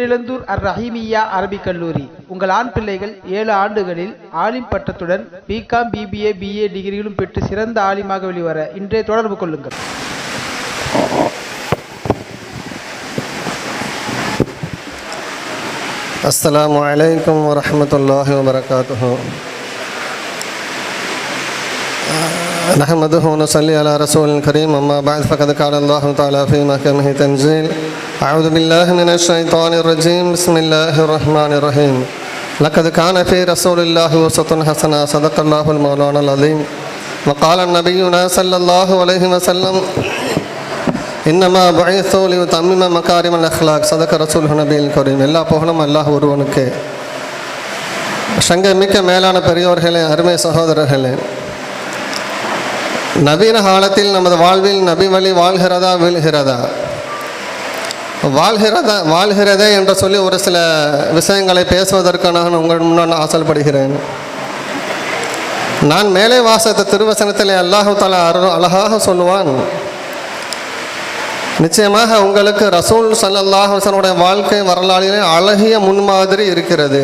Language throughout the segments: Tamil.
பேரிழந்தூர் அர் ரஹீமியா அரபிக் கல்லூரி உங்கள் ஆண் பிள்ளைகள் ஏழு ஆண்டுகளில் ஆலிம் பட்டத்துடன் பிகாம் பிபிஏ பிஏ டிகிரிகளும் பெற்று சிறந்த ஆலிமாக வெளிவர இன்றே தொடர்பு கொள்ளுங்கள் السلام عليكم ورحمة الله وبركاته نحمده ونصلي على رسول الكريم أما بعد فقد قال الله تعالى في محكمه تنزيل أعوذ بالله من الشيطان الرجيم بسم الله الرحمن الرحيم لقد كان في رسول الله أسوة حسنة صدق الله المولانا العظيم وقال نبينا صلى الله عليه وسلم இன்னமா பழைத்தோ லிவ் தம்மிம மக்காரிமல் அஹ்லாக் சதக்க ரசூல் நபியில் கரீம் எல்லா புகழும் அல்லாஹ் ஒருவனுக்கு சங்க மிக்க மேலான பெரியோர்களே அருமை சகோதரர்களே நவீன காலத்தில் நமது வாழ்வில் நபி வழி வாழ்கிறதா வீழ்கிறதா வாழ்கிறதா வாழ்கிறதே என்று சொல்லி ஒரு சில விஷயங்களை பேசுவதற்கு நான் உங்கள் முன்னால் ஆசைப்படுகிறேன். நான் மேலே வாசத்த திருவசனத்தில் அல்லாஹு தாலா அரு அழகாக சொல்லுவான். நிச்சயமாக உங்களுக்கு ரசூல் சல்லல்லாஹ் ஹசனுடைய வாழ்க்கை வரலாறிலே அழகிய முன்மாதிரி இருக்கிறது.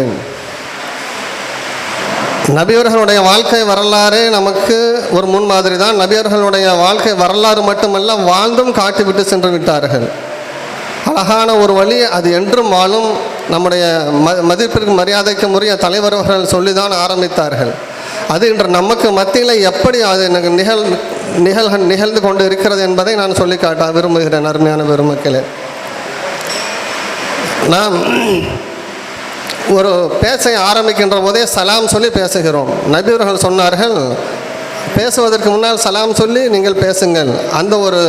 நபியர்களுடைய வாழ்க்கை வரலாறே நமக்கு ஒரு முன்மாதிரி தான் நபியர்களுடைய வாழ்க்கை வரலாறு மட்டுமல்ல வாழ்ந்தும் காட்டிவிட்டு சென்று விட்டார்கள். அழகான ஒரு வழி. அது என்றும் வாழும் நம்முடைய ம மதிப்பிற்கு மரியாதைக்கு முறைய தலைவர்கள் சொல்லி தான் ஆரம்பித்தார்கள். அது இன்று நமக்கு மத்தியில் எப்படி அது எனக்கு நிகழ் நிகழ் நிகழ்ந்து கொண்டு இருக்கிறது என்பதை நான் சொல்லி காட்ட விரும்புகிறேன் அருமையான பெருமக்களே. நாம் ஒரு பேச ஆரம்பிக்கின்ற போதே சலாம் சொல்லி பேசுகிறோம். நபியவர்கள் சொன்னார்கள் பேசுவதற்கு முன்னால் சலாம் சொல்லி நீங்கள் பேசுங்கள். அந்த ஒரு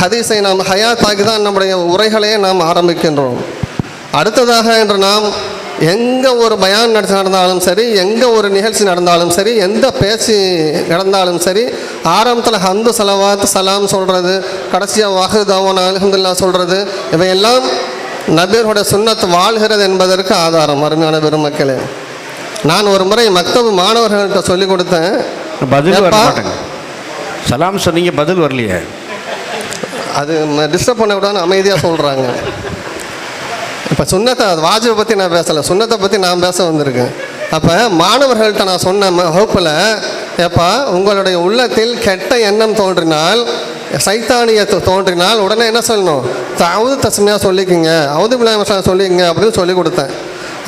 ஹதீஸை நாம் ஹயாத்தாகி தான் நம்முடைய உரைகளையே நாம் ஆரம்பிக்கின்றோம். அடுத்ததாக இன்று நாம் எங்கே ஒரு பயான் நடத்தி நடந்தாலும் சரி எங்கே ஒரு நிகழ்ச்சி நடந்தாலும் சரி எந்த பேச்சு நடந்தாலும் சரி ஆரம்பத்தில் ஹந்து சலவாத் சலாம் சொல்கிறது கடைசியாக வாகு தவன் அலமதுல்லா சொல்கிறது இவையெல்லாம் நபியர்களுடைய சுண்ணத்து வாழ்கிறது என்பதற்கு ஆதாரம். அருமையான பெருமக்களே நான் ஒரு முறை மக்தபு மாணவர்கள்ட்ட சொல்லிக் கொடுத்தேன். பதில் வர? மாட்டேங்க சலாம் சொன்னீங்க பதில் வரலையே. அது டிஸ்டர்ப் பண்ண விடான்னு அமைதியாக சொல்கிறாங்க இப்போ சுண்ணத்தை அது வாஜிபை பற்றி நான் பேசலை. சுண்ணத்தை பற்றி நான் பேச வந்திருக்கேன். அப்போ மாணவர்கள்ட்ட நான் சொன்ன வகுப்பில் ஏப்பா உங்களுடைய உள்ளத்தில் கெட்ட எண்ணம் தோன்றினால் சைத்தானியத்து தோன்றினால் உடனே என்ன சொல்லணும்? அவுது தஸ்மையாக சொல்லிக்கிங்க அவுது பிள்ளைங்க சொல்லிக்கங்க அப்படின்னு சொல்லி கொடுத்தேன்.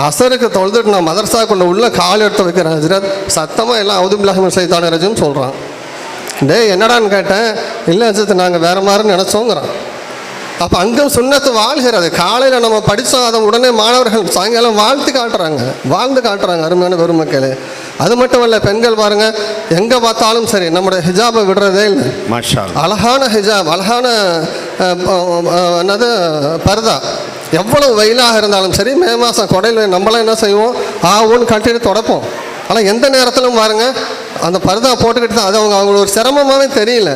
அசருக்கு தொழுதுட்டு நான் மதரசாக்குள்ள உள்ள கால் எடுத்து வைக்கிறேன் ஹஜ்ரத். சத்தமாக எல்லாம் அவுது பிள்ளைங்க சைத்தான ரஜுன்னு சொல்கிறான் டேய் என்னடான்னு கேட்டேன்? இல்லை அஜித் நாங்கள் வேறு மாதிரி நினச்சோங்கிறான். அப்போ அங்கே சுண்ணத்து வாழ்கிறது. காலையில் நம்ம படித்தோம் அதை உடனே மாணவர்கள் சாயங்காலம் வாழ்த்து காட்டுறாங்க. வாழ்ந்து காட்டுறாங்க அருமையான பெருமக்களே. அது மட்டும் இல்லை பெண்கள் பாருங்கள் எங்கே பார்த்தாலும் சரி நம்முடைய ஹிஜாபை விடுறதே இல்லை. அழகான ஹிஜாப் அழகான என்னது பர்தா. எவ்வளவு வெயிலாக இருந்தாலும் சரி மே மாதம் கொடையில் நம்மளாம் என்ன செய்வோம்? ஆவோன்னு கண்டினியூ தொடப்போம். ஆனால் எந்த நேரத்திலும் பாருங்கள் அந்த பருதா போட்டுக்கிட்டு தான் அது அவங்க அவங்களுக்கு ஒரு சிரமமாகவே தெரியல.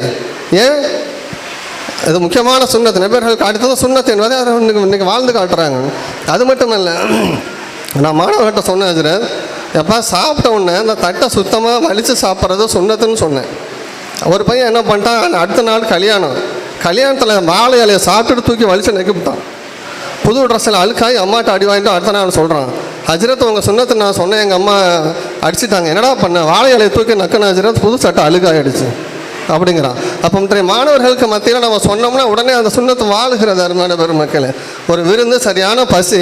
ஏன்? அது முக்கியமான சுண்ணத்து. நபர்கள் காட்டுறது சுண்ணத்து என்பதை அதை இன்னைக்கு இன்றைக்கி வாழ்ந்து காட்டுறாங்க. அது மட்டும் இல்லை நான் மாணவர்கிட்ட சொன்னேன் அதில் எப்போ சாப்பிட்ட உடனே அந்த தட்டை சுத்தமாக வலித்து சாப்பிட்றது சுண்ணத்துன்னு சொன்னேன். ஒரு பையன் என்ன பண்ணிட்டான் அடுத்த நாள் கல்யாணம். கல்யாணத்தில் வாழை இலையை சாப்பிட்டுட்டு தூக்கி வலிச்சு நெக்கிவிட்டான் புது ட்ரெஸ்ஸில் அழுக்காய் அம்மாட்ட அடி வாங்கிட்டு அடுத்த நான் சொல்கிறான் ஹஜரத் உங்கள் சுண்ணத்தை நான் சொன்னேன். எங்கள் அம்மா அடிச்சிட்டாங்க. என்னடா பண்ண? வாழை இலையை தூக்கி நக்கின ஹஜரத் புது சட்டை அழுக்காயிடுச்சு. அப்படிங்கிறான். அப்போ இன்றைய மாணவர்களுக்கு மத்தியில் நம்ம சொன்னோம்னா உடனே அந்த சுண்ணத்து வாழுகிறது அருமையான பெருமக்களே. ஒரு விருந்து சரியான பசி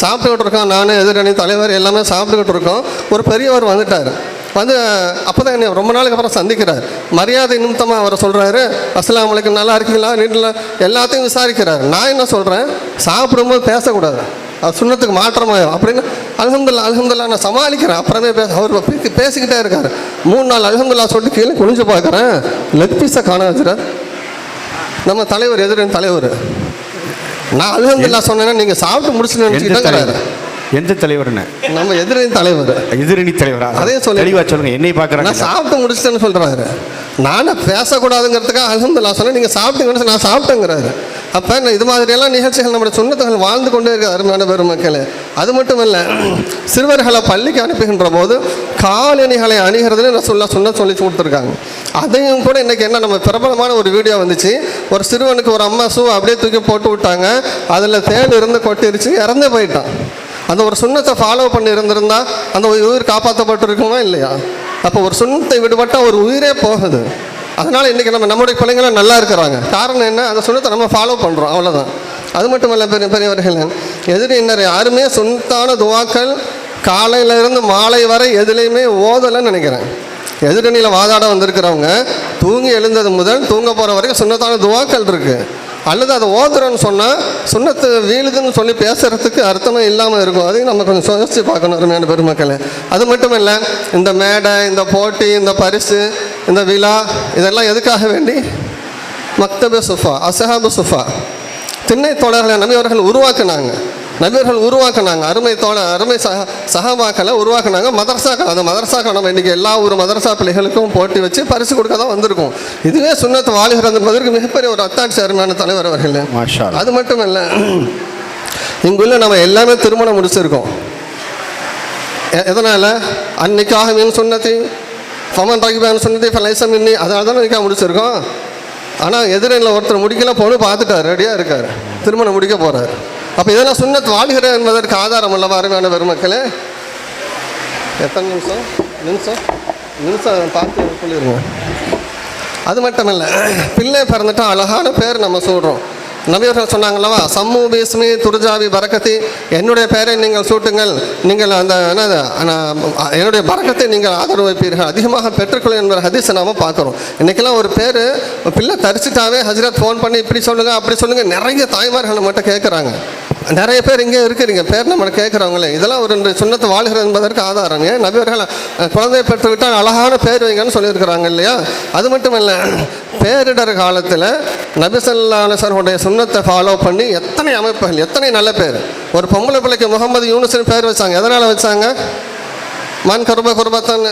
சாப்பிட்டுக்கிட்டு இருக்கோம். நான் எதிரணி தலைவர் எல்லாமே சாப்பிட்டுக்கிட்டு இருக்கோம். ஒரு பெரியவர் வந்துட்டார். வந்து அப்போ தான் என்னை ரொம்ப நாளுக்கு அப்புறம் சந்திக்கிறார். மரியாதை நிமித்தமாக அவர் சொல்கிறாரு அஸ்லாம் வலைக்கும் நல்லா இருக்கீங்களா? நீட்டில் எல்லாத்தையும் விசாரிக்கிறார். நான் என்ன சொல்கிறேன் சாப்பிடும்போது பேசக்கூடாது. அது சுண்ணத்துக்கு மாற்றமாயிரும் அப்படின்னு அல்ஹம்துல்லா அல்ஹம்துல்லா நான் சமாளிக்கிறேன். அப்புறமே பேச அவர் பேசிக்கிட்டே இருக்கார். மூணு நாள் அல்ஹம்துல்லா சொல்லிட்டு கீழே குனிஞ்சு பார்க்குறேன். லெக் பீஸை காண வச்சுறேன் நம்ம தலைவர் எதிரின் தலைவர். நான் அல்ஹம்துல்லா சொன்னேன்னா நீங்கள் சாப்பிட்டு முடிச்சுன்னு தலைவர்? எந்த தலைவர்னு? நம்ம எதிரின் தலைவர். எதிரணி தலைவரா? அதே சொல்லு. தெளிவா சொல்லுங்க என்னை பார்க்குறாங்க நான் சாப்பிட்டு முடிச்சிட்டேன்னு சொல்கிறாரு நானும் பேசக்கூடாதுங்கிறதுக்காக அல்ஹம்துல்லா சொன்னேன் நீங்கள் சாப்பிட்டீங்கன்னு நான் சாப்பிட்டேங்கிறாரு. அப்போ நான் இது மாதிரியெல்லாம் நிகழ்ச்சிகள் நம்முடைய சுண்ணத்துகள் வாழ்ந்து கொண்டே இருக்க அருமையான பெருமக்களே அது மட்டும் இல்லை சிறுவர்களை பள்ளிக்கு அனுப்புகின்ற போது காலணிகளை அணிகிறதுன்னு நான் சொல்ல சொன்ன சொல்லி கொடுத்துருக்காங்க. அதையும் கூட இன்றைக்கி என்ன நம்ம பிரபலமான ஒரு வீடியோ வந்துச்சு. ஒரு சிறுவனுக்கு ஒரு அம்மா ஷூ அப்படியே தூக்கி போட்டு விட்டாங்க. அதில் தேன் இருந்து கொட்டிருச்சு இறந்தே போயிட்டான். அந்த ஒரு சுண்ணத்தை ஃபாலோ பண்ணி இருந்திருந்தா அந்த ஒரு உயிர் காப்பாற்றப்பட்டிருக்குமா இல்லையா? அப்போ ஒரு சுண்ணத்தை விடுபட்டால் ஒரு உயிரே போகுது. அதனால் இன்றைக்கி நம்ம நம்முடைய பிள்ளைங்களும் நல்லா இருக்கிறாங்க. காரணம் என்ன? அந்த சுண்ணத்தை நம்ம ஃபாலோ பண்ணுறோம் அவ்வளோதான் அது மட்டும் இல்லை பெரிய பெரியவர்கள் எதிரியினர் யாருமே சுண்ணத்தான துவாக்கள் காலையிலேருந்து மாலை வரை எதுலேயுமே ஓதலைன்னு நினைக்கிறேன். எதிரணியில் வாதாட வந்திருக்கிறவங்க தூங்கி எழுந்தது முதல் தூங்க போகிற வரைக்கும் சுண்ணத்தான துவாக்கள் இருக்குது அல்லது அதை ஓதுறோன்னு சொன்னால் சுண்ணத்து வீழுதுன்னு சொல்லி பேசுகிறதுக்கு அர்த்தமே இல்லாமல் இருக்கும். அதையும் நம்ம கொஞ்சம் யோசிச்சு பார்க்கணும் அருமையான பெருமக்களை. அது மட்டும் இல்லை இந்த மேடை இந்த போட்டி இந்த பரிசு இந்த விழா இதெல்லாம் எதுக்காக வேண்டி? மக்தப சுஃபா அசஹாபு சுஃபா. திண்ணை தொடர்களை நம்பி அவர்கள் உருவாக்குனாங்க. நபியர்கள் உருவாக்குனாங்க. அருமை தோழ அருமை சஹ சஹாபாக்களை உருவாக்குனாங்க. மதரசாக்கள் அந்த மதரசாக்கள் நம்ம இன்றைக்கி எல்லா ஊர் மதரசா பிள்ளைகளுக்கும் போட்டி வச்சு பரிசு கொடுக்க தான் வந்திருக்கோம். இதுவே சுண்ணத்து வாழுகிறது என்பதற்கு மிகப்பெரிய ஒரு அத்தாட்சி அருமையான தலைவர் அவர்கள். அது மட்டும் இல்லை இங்குள்ள நம்ம எல்லாமே திருமணம் முடிச்சிருக்கோம். எதனால? அன்னைக்காக மீன் சுண்ணத்தி ஃபமன் ரகிபான் சுண்ணத்தி ஃபலைசம் இன்னி அதனால தான் நிற்க முடிச்சிருக்கோம். ஆனால் எதிரில் ஒருத்தர் முடிக்கல பொண்ணு பார்த்துட்டார் ரெடியாக இருக்கார். திருமணம் முடிக்க போகிறார் அப்போ இதெல்லாம் சுண்ணத் வாழ்கிறேன் என்பதற்கு ஆதாரம் அல்லவா அருமையான பெருமக்களே. எத்தனை நிமிஷம்? நிமிஷம்? நிமிஷம் பார்த்து சொல்லிடுங்க அது மட்டும் இல்லை பிள்ளை பிறந்துட்டா அழகான பேர் நம்ம சொல்கிறோம் நபியர்கள் சொன்னாங்களவா சம்மு பீஸ்மி துர்ஜாவி பரக்கத்தி என்னுடைய பெயரை நீங்கள் சூட்டுங்கள். நீங்கள் அந்த என்னது என்னுடைய பரக்கத்தை நீங்கள் ஆதரவு வைப்பீர்கள். அதிகமாக பெற்றுக்கொள்ளும் என்ற ஹதீஸை நாம் பார்க்குறோம். இன்றைக்கெல்லாம் ஒரு பேர் பிள்ளை தரிச்சிட்டாவே ஹஜரத் ஃபோன் பண்ணி இப்படி சொல்லுங்கள் அப்படி சொல்லுங்கள் நிறைய தாய்மார்கள் மட்டும் கேட்குறாங்க நிறைய பேர் இங்கே இருக்கிறீங்க. பேர் நம்ம கேட்குறவங்களே. இதெல்லாம் ஒரு ரெண்டு சுண்ணத்து வாழ்கிறது என்பதற்கு ஆதாரம். ஏன்? நபியர்கள் குழந்தையை பெற்று விட்டால் அழகான பேர் வைங்கன்னு சொல்லியிருக்கிறாங்க இல்லையா? அது மட்டும் இல்லை பேரிடர் காலத்தில் நபிசல்லாசனுடைய சுண்ணத்தை ஃபாலோ பண்ணி எத்தனை அமைப்புகள் எத்தனை நல்ல பேர். ஒரு பொம்பளை பிள்ளைக்கு முகமது யூனிசன் பேர் வச்சாங்க. எதனால் வச்சாங்க? மண் கருப குருபத்தன்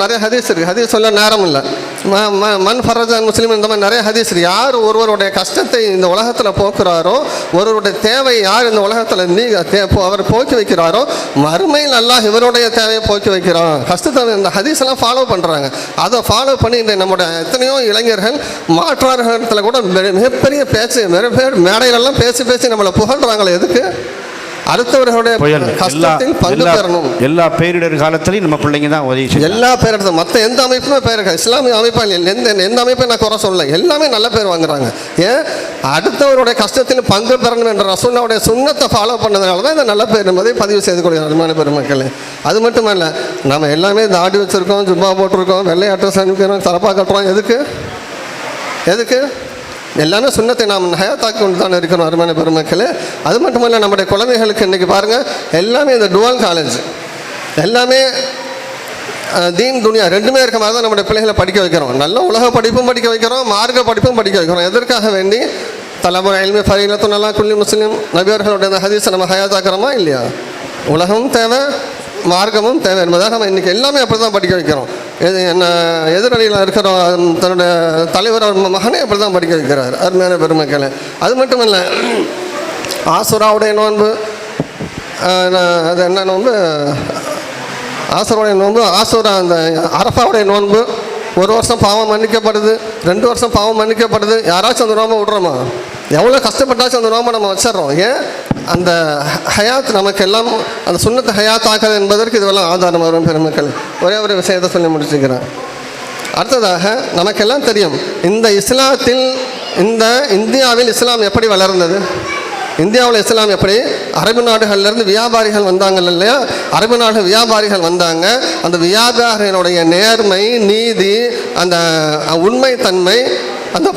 நிறைய ஹதீஸ் இருக்குது ஹதீஸ் சொல்ல நேரம் இல்லை ம ம- மண் ஃபரஜான் முஸ்லீம் இந்த மாதிரி நிறைய ஹதீஸ் இருக்குது யார் ஒருவருடைய கஷ்டத்தை இந்த உலகத்தில் போக்குறாரோ ஒருவருடைய தேவை யார் இந்த உலகத்தில் நீ தே- போ- அவர் போக்கி வைக்கிறாரோ மறுமையில் அல்லாஹ் இவருடைய தேவையை போக்கி வைக்கிறான். கஷ்டத்தை இந்த ஹதீஸ்லாம் ஃபாலோ பண்ணுறாங்க அதை ஃபாலோ பண்ணி இந்த நம்முடைய எத்தனையோ இளைஞர்கள் மாற்றார்கள் கூட மிகப்பெரிய பேச்சு நிறைய பேர் மேடையிலெல்லாம் பேசி பேசி நம்மளை புகழ்றாங்களே எதுக்கு? அடுத்தவர்களுடைய புயல். கஷ்டத்தில் பங்கு எல்லா பெறணும். எல்லா பேரிடர் காலத்திலையும் நம்ம பிள்ளைங்க தான் உதவி செய்யும் எல்லா பேர் எடுத்து மற்ற எந்த அமைப்புமே பேர் இஸ்லாமிய அமைப்பா இல்லை எந்த எந்த அமைப்பை நான் குறை சொல்லல. எல்லாமே நல்ல பேர் வாங்குறாங்க. ஏன்? அடுத்தவருடைய கஷ்டத்தில் பங்கு பெறணும் என்ற ரசூல்லாவுடைய சுண்ணத்தை ஃபாலோ பண்ணதுனால தான் இந்த நல்ல பேர் என்பதை பதிவு செய்து கொள்கிறோம் அருமையான பெருமக்களே. அது மட்டும் இல்லை நம்ம எல்லாமே தாடி வச்சுருக்கோம் ஜுப்பா போட்டிருக்கோம் வெள்ளையாட்டம் சமைக்கிறோம் தலப்பா கட்டுறோம். எதுக்கு? எதுக்கு? எல்லாமே சுண்ணத்தை நாம் ஹயாத்தாக்கி கொண்டு தான் இருக்கிறோம் அருமையான பெருமக்களே. அது மட்டும் இல்லை நம்முடைய குழந்தைகளுக்கு இன்றைக்கி பாருங்கள் எல்லாமே இந்த டுவல் காலேஜ் எல்லாமே தீன் துனியா ரெண்டுமே இருக்க மாதிரி தான் நம்முடைய பிள்ளைகளை படிக்க வைக்கிறோம். நல்ல உலக படிப்பும் படிக்க வைக்கிறோம் மார்க்க படிப்பும் படிக்க வைக்கிறோம். எதற்காக வேண்டி? தலைமுறை எல்மே ஃபரீலத்து நல்லா குல்லி முஸ்லீம் நபியர்களுடைய அந்த ஹதீஸை நம்ம ஹயாத்தாக்குறோமா இல்லையா? உலகமும் தேவை மார்க்கமும் தேவை என்பதாக நம்ம இன்றைக்கி எல்லாமே அப்படி தான் படிக்க வைக்கிறோம். எது என்ன எதிரணியில் இருக்கிற தன்னுடைய தலைவர் அவர் மகனே அப்படி தான் படிக்க வைக்கிறார். அருமையான பெருமக்களை அது மட்டும் இல்லை ஆசுராவுடைய நோன்பு நான் அது என்ன நோன்பு? ஆசுராவுடைய நோன்பு ஆசுரா அந்த அரஃபாவுடைய நோன்பு ஒரு வருஷம் பாவம் மன்னிக்கப்படுது ரெண்டு வருஷம் பாவம் மன்னிக்கப்படுது. யாராச்சும் அந்த நோம்பை விட்றோமா? எவ்வளோ கஷ்டப்பட்டாச்சும் அந்த நோம்பை நம்ம வச்சிடறோம். ஏன்? அந்த ஹயாத் நமக்கு எல்லாம் அந்த சுண்ணத்தை ஹயாத் ஆகாது என்பதற்கு இதுவெல்லாம் ஆதாரம் வரும் பெருமக்கள். ஒரே ஒரு விஷயத்தை சொல்லி முடிச்சுக்கிறேன். அடுத்ததாக நமக்கெல்லாம் தெரியும் இந்த இஸ்லாத்தில் இந்த இந்தியாவில் இஸ்லாம் எப்படி வளர்ந்தது? இந்தியாவில் இஸ்லாம் எப்படி? அரபு நாடுகள்லேருந்து வியாபாரிகள் வந்தாங்க இல்லையா? அரபு நாடு வியாபாரிகள் வந்தாங்க. அந்த வியாபாரிகளுடைய நேர்மை நீதி அந்த உண்மைத்தன்மை அந்த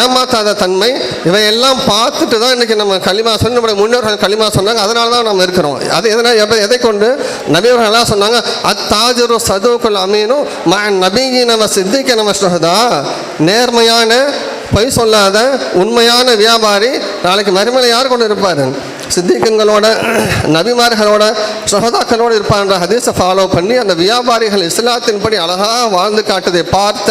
ஏமாத்தாத தன்மை இவையெல்லாம் பார்த்துட்டு தான் இன்றைக்கி நம்ம களிமா சொல்லி நம்முடைய முன்னோர்கள் களிமா சொன்னாங்க அதனால தான் நம்ம இருக்கிறோம். அது எதனால் எதை எதை கொண்டு? நபியவர்கள் எல்லாம் சொன்னாங்க அத்தாஜரு சதுக்குள் அமீனும் ம நபிகி நம்ம சித்திக்க நம்ம சுகதா நேர்மையான பொய் சொல்லாத உண்மையான வியாபாரி நாளைக்கு மறுமலை யார் கொண்டு இருப்பார்? சித்திகங்களோட நபிமார்களோட சகோதாக்களோடு இருப்பான்ற ஹதீஸை ஃபாலோ பண்ணி அந்த வியாபாரிகள் இஸ்லாத்தின்படி அழகாக வாழ்ந்து காட்டுதை பார்த்த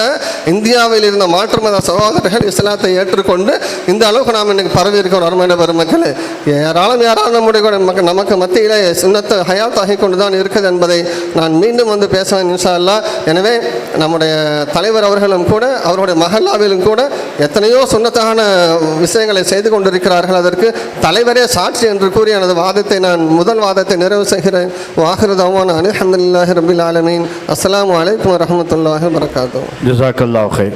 இந்தியாவில் இருந்த மாற்று மத சகோதரர்கள் இஸ்லாத்தை ஏற்றுக்கொண்டு இந்த அளவுக்கு நாம் இன்னைக்கு பரவி இருக்கிறோம் அருமையான பெருமக்கள் ஏராளம் யாராலும் நம்முடைய கூட நமக்கு நமக்கு மத்தியிலே சுண்ணத்தை ஹயாத்தாகி கொண்டு தான் இருக்குது என்பதை நான் மீண்டும் வந்து பேசுவேன் இன்ஷா அல்லா எனவே நம்முடைய தலைவர் அவர்களும் கூட அவருடைய மஹல்லாவிலும் கூட எத்தனையோ சுண்ணத்தான விஷயங்களை செய்து கொண்டிருக்கிறார்கள். அதற்கு தலைவரே சாட்சி என்று கூறி எனது வாதத்தை நான் முதல் வாதத்தை நிறைவு செய்கிறேன். வாஹிருதவான் அலி அஹமதுல்லாஹி ரபில் ஆலமீன். அஸ்லாம் வலைக்கம் வரஹமத்துல்லாஹி வரகாத்தூ ஜசாக்கல்லா ஹை